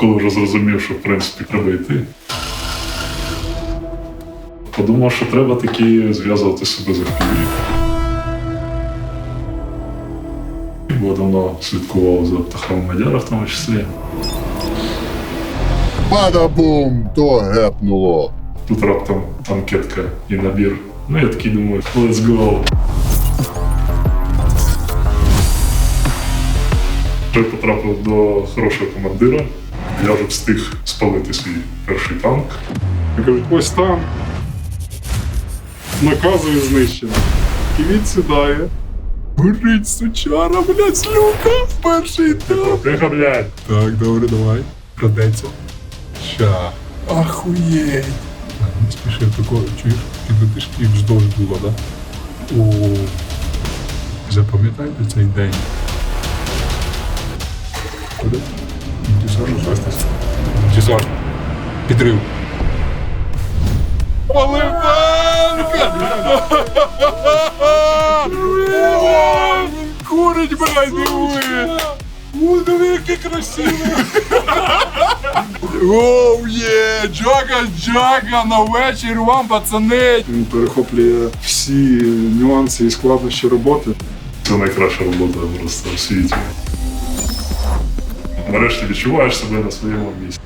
Коли вже зрозумів, що в принципі треба йти. Подумав, що треба таки зв'язувати себе з FPV. Бо давно слідкував за птахом Мадяра в тому числі. Бада-бум! То гепнуло. Тут раптом анкетка і набір. Ну я такий думаю, let's go. Вже потрапив до хорошого командира. Я вже встиг спалити свій перший танк. Я кажуть, ось там. Наказує знищено. І він сідає. Горить сучара, блядь, з люка. Перший етап. Тихо, блядь! Так, добре, давай. Крадеться. Ща. Ахуєть. Не спіши такого, чуєш, підлетиш і вздовж було, да? О. Запам'ятайте цей день. Куди? Десант, щастя. Десант. Підрив. Поливанка! Курить, блядь, диви! Ой, диви, який красивий! Оу, є! Джага, джага, на вечір вам, пацани! Він перехоплює всі нюанси і складнощі роботи. Це найкраща робота просто в світі. Нарешті відчуваєш себе на своєму місці.